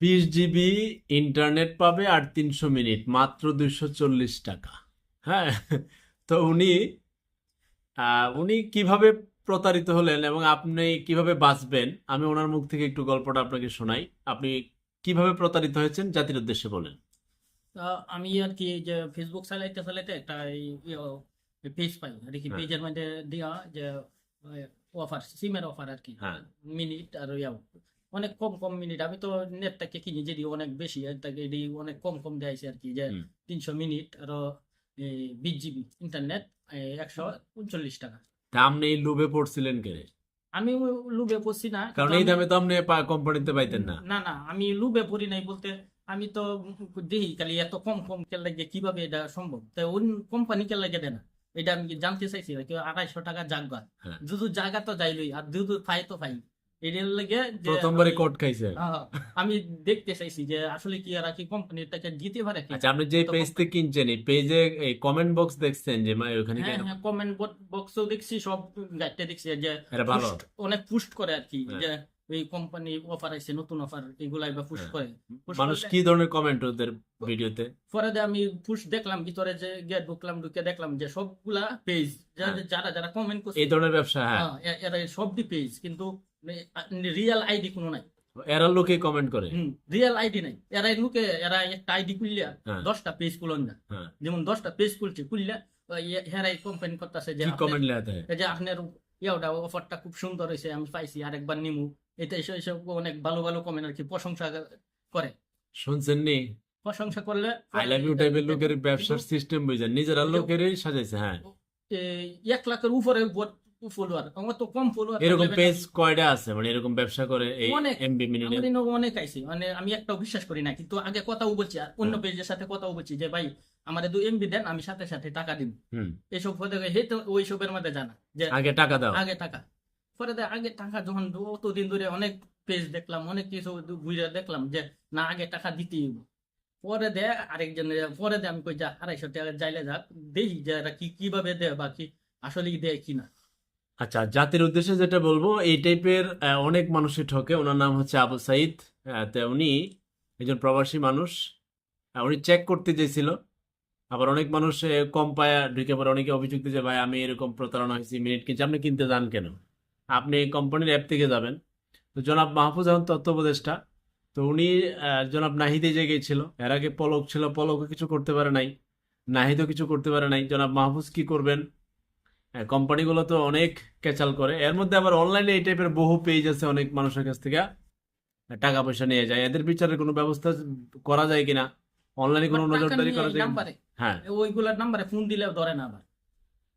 বিশ GB internet পাবে আর তিনশো মিনিট মাত্র দুশো চল্লিশ টাকা। হ্যাঁ তো উনি উনি কীভাবে প্রতারিত হলেন এবং আপনি কীভাবে বাঁচবেন আমি ওনার মুখ থেকে একটু গল্পটা আপনাকে শোনাই। আপনি কীভাবে প্রতারিত হয়েছেন জাতির উদ্দেশ্যে বলেন। তা আমি আর কি যে ফেসবুক চালাইতে চালাইতে একটা পেজ পাই আর কি হ্যাঁ। পেজের মধ্যে দেওয়া যে অফার সিমের অফার আর কি। হ্যাঁ। মিনিট আর ইয়াও অনেক কম কম মিনিট। আমি তো নেটটাকে কিনি যদি অনেক বেশি এটি অনেক কম কম দেয়াইছে আর কি। যে তিনশো মিনিট আর বিশ জিবি ইন্টারনেট একশো উনচল্লিশ টাকা। আপনি এই লোভে পড়ছিলেন কে আমি লুবে পড়ছি না কারণ এই দামে তো আপনি কোম্পানিতে পাইতেন না। না না আমি লুবে পড়ি নাই বলতে আমি তো দেখি খালি এত কম কম কে লাগে কীভাবে এটা সম্ভব? তাই অন্য কোম্পানি কে লাগে দেয় না এটা আমি জানতে চাইছি আড়াইশো টাকা জাগবা হ্যাঁ। দুধু জায়গা তো যাইলই আর দুধু ফাই তো ফাই এটার লাগে যে প্রথমবারই আমি- কোট খাইছে। আমি দেখতে চাইছি যে আসলে কি আর কি কোম্পানির টাকা দিতে পারে কি? আচ্ছা আপনি যে পেজ থেকে কিনছেন এই পেজে এই কমেন্ট বক্স দেখছেন যে মানে ওখানে হ্যাঁ হ্যাঁ কমেন্ট বক্সও দেখছি সব গাইডটা দেখছি যে ভালো। অনেক পুস্ট করে আর কি হ্যাঁ। যে এই কোম্পানি অফার আছে নতুন অফার এগুলা এবার পুস্ট হ্যাঁ। করে। মানুষ কি ধরনের কমেন্ট ওদের ভিডিওতে পরে আমি পুশ দেখলাম ভিতরে যে গিয়ে ঢুকলাম ঢুকে দেখলাম যে সবগুলা পেজ হ্যাঁ। যারা যারা কমেন্ট করছে এই ধরনের ব্যবসা হ্যাঁ। হ্যাঁ, এরা সবটি পেজ কিন্তু রিয়েল আইডি কোনো নাই। এরা লোকে কমেন্ট করে। রিয়েল আইডি নাই। এরা লোকে এরা একটা আইডি খুললিয়া হ্যাঁ। দশটা পেজ খুলন না। হ্যাঁ। যেমন দশটা পেজ খুলছে খুললে হেরাই কমপ্লেন করতেছে যে কমেন্ট যে আপনার ইয়াটা অফারটা খুব সুন্দর হয়েছে আমি পাইছি আরেকবার নিমু। এটা এসব এসব অনেক ভালো ভালো কমেন্ট আর কি প্রশংসা করে। শুনছেন নি? প্রশংসা করলে আই লাভ ইউ টাইপের লোকের ব্যবসার সিস্টেম বুঝেন নিজেরা লোকেরই সাজাইছে হ্যাঁ। এক লাখের উপরে ফলোয়ার আমার তো কম ফলোয়ার এরকম পেজ কয়টা আছে? মানে এরকম ব্যবসা করে এই অনেক। এমবি মিনিটে অনেক আইছে মানে আমি একটাও বিশ্বাস করি না কিন্তু আগে কথাও বলছি আর অন্য। পেজের সাথে কথাও বলছি যে ভাই আমাদের দুই এমবি দেন আমি সাথে সাথে টাকা দিব এসব হতে হে তো ওই মধ্যে জানা যে আগে টাকা দাও। আগে টাকা। পরে আগে টাকা যখন অতদিন ধরে অনেক পেজ দেখলাম অনেক কিছু ঘুরে দেখলাম যে না আগে টাকা দিতেই হইব। পরে দে আরেকজন পরে দে আমি কই যা আড়াইশো টাকা যাইলে যাক দেখি যে কি কীভাবে দেয় বা কি আসলেই দেয় কিনা আচ্ছা জাতির উদ্দেশ্যে যেটা বলব, এই টাইপের অনেক মানুষই ঠকে। ওনার নাম হচ্ছে আবু সাইদ উনি একজন প্রবাসী মানুষ। উনি চেক করতে চেয়েছিল আবার অনেক মানুষ কম পায়া ঢুকে পরে অনেকে অভিযোগ দিচ্ছে ভাই, আমি এরকম প্রতারণা হয়েছি মিনিট কিনছি আপনি কিনতে যান কেন? আপনি কোম্পানির অ্যাপ থেকে যাবেন। তো জনাব মাহফুজ তথ্য উপদেষ্টা তো উনি জনাব নাহিদে যে গিয়েছিল, এর আগে পলক ছিল, পলকও কিছু করতে পারে নাই, নাহিদও কিছু করতে পারে নাই। জনাব মাহফুজ কি করবেন? কোম্পানিগুলো তো অনেক ক্যাচাল করে। এর মধ্যে আবার অনলাইনে এই টাইপের বহু পেজ আছে অনেক মানুষের কাছ থেকে। টাকা পয়সা নিয়ে যায়। এদের বিচারের কোনো ব্যবস্থা করা যায় কিনা? অনলাইনে কোনো নজরদারি করা যায়? হ্যাঁ। ওইগুলার নাম্বারে ফোন দিলেও ধরে না আবার।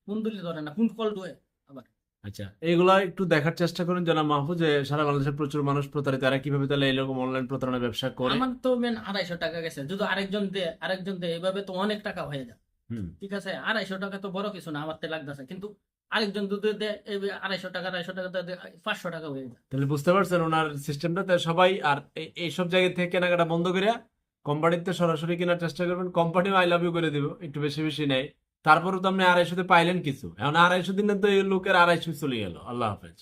ফোন দিলে ধরে না ফোন কল দেয় আচ্ছা এগুলা একটু দেখার চেষ্টা করেন জানা মাহফুজ যে সারা বাংলাদেশের প্রচুর মানুষ প্রতারিত। এরা কীভাবে তাহলে এরকম অনলাইন প্রতারণা ব্যবসা করে? আমার তো মেন আড়াইশো টাকা গেছে। যদি আরেকজন দে আরেকজন দে এভাবে তো অনেক টাকা হয়ে যায়। ঠিক আছে আড়াইশো টাকা তো বড় কিছু না আমার তে লাগতেছে। কিন্তু আরেকজন দেয় আড়াইশো টাকা আড়াইশো টাকা পাঁচশো টাকা হয়ে যায়। তাহলে বুঝতে পারছেন ওনার সিস্টেমটা তাই সবাই আর এইসব জায়গা থেকে কেনাকাটা বন্ধ করে কোম্পানিতে সরাসরি কেনার চেষ্টা করবেন। কোম্পানিও আই লাভ ইউ করে দিব একটু বেশি বেশি নেয়। তারপরেও তো আপনি আড়াইশোতে পাইলেন কিছু। এখন আড়াইশো দিনে তো এই লোকের আড়াইশো চলে গেল। আল্লাহ হাফেজ।